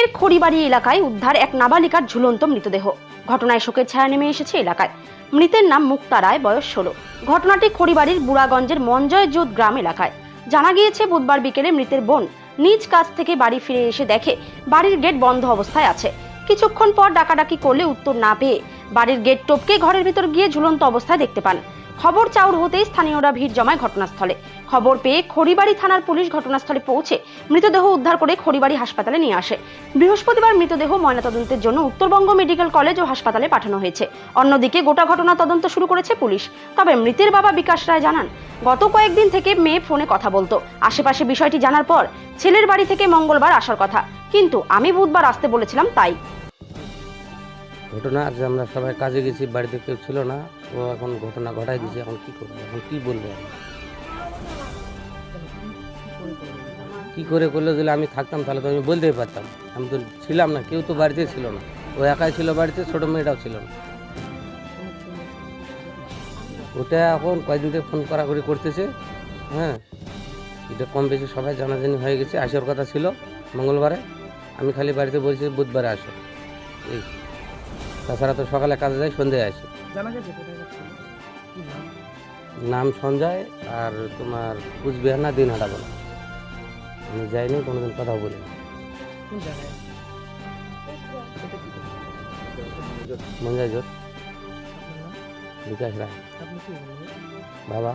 ফের খড়িবাড়ি এলাকায় উদ্ধার এক নাবালিকার ঝুলন্ত মৃতদেহ। ঘটনায় শোকের ছায়া নেমে এসেছে এলাকায়। মৃতের নাম মুক্তা রায়, বয়স ষোলো। ঘটনাটি খড়িবাড়ির বুড়াগঞ্জের মঞ্জয় জোত গ্রাম এলাকায়। জানা গিয়েছে, বুধবার বিকেলে মৃতের বোন নিজ কাজ থেকে বাড়ি ফিরে এসে দেখে বাড়ির গেট বন্ধ অবস্থায় আছে। কিছুক্ষণ পর ডাকাডাকি করলে উত্তর না পেয়ে বাড়ির গেট টপকে ঘরের ভিতর গিয়ে ঝুলন্ত অবস্থায় দেখতে পান। খবর চাউর হতেই স্থানীয়রা ভিড় জমায় ঘটনাস্থলে। খবর পেয়ে খড়িবাড়ি থানার পুলিশ ঘটনাস্থলে পৌঁছে মৃতদেহ উদ্ধার করে খড়িবাড়ি হাসপাতালে নিয়ে আসে। বৃহস্পতিবার মৃতদেহ ময়নাতদন্তের জন্য উত্তরবঙ্গ মেডিকেল কলেজ ও হাসপাতালে পাঠানো হয়েছে। অন্যদিকে গোটা ঘটনা তদন্ত শুরু করেছে পুলিশ। তবে মৃতের বাবা বিকাশ রায় জানান, গত কয়েকদিন থেকে মেয়ে ফোনে কথা বলতো। আশেপাশে বিষয়টি জানার পর ছেলের বাড়ি থেকে মঙ্গলবার আসার কথা। কিন্তু আমি বুধবার আসতে বলেছিলাম তাই। ঘটনা যে আমরা সবাই কাজে গেছি, বাড়িতে কেউ ছিল না ও এখন ঘটনা ঘটাই দিয়েছে, এখন কি করব, এখন কি বলব? কি করে করলে যদি আমি থাকতাম, তাহলে তো আমি বলতেই পারতাম। আমি তো ছিলাম না, কেউ তো বাড়িতে ছিল না। ও একাই ছিল বাড়িতে, ছোটো মেয়েটাও ছিল না। ওটা এখন কয়েকদিন থেকে ফোন করা করে করতেছে হ্যাঁ। এটা কম বেশি সবাই জানাজানি হয়ে গেছে, আসার কথা ছিল মঙ্গলবারে। আমি খালি বাড়িতে বলছি, বুধবারে আসো। এই। তাছাড়া তো সকালে কাজে যাই সন্ধ্যায় আসি। জানা গেছে কোথায় যাচ্ছিল কি নাম? নাম সঞ্জয় আর তোমার কুচবিহার না দিনহাটা বলে। আমি যাইনি কোনোদিন কথা বলি কোন জায়গায়? মঞ্জয় জোর আপনার নাম? বিকাশ রায়। আপনি কি বলবেন বাবা।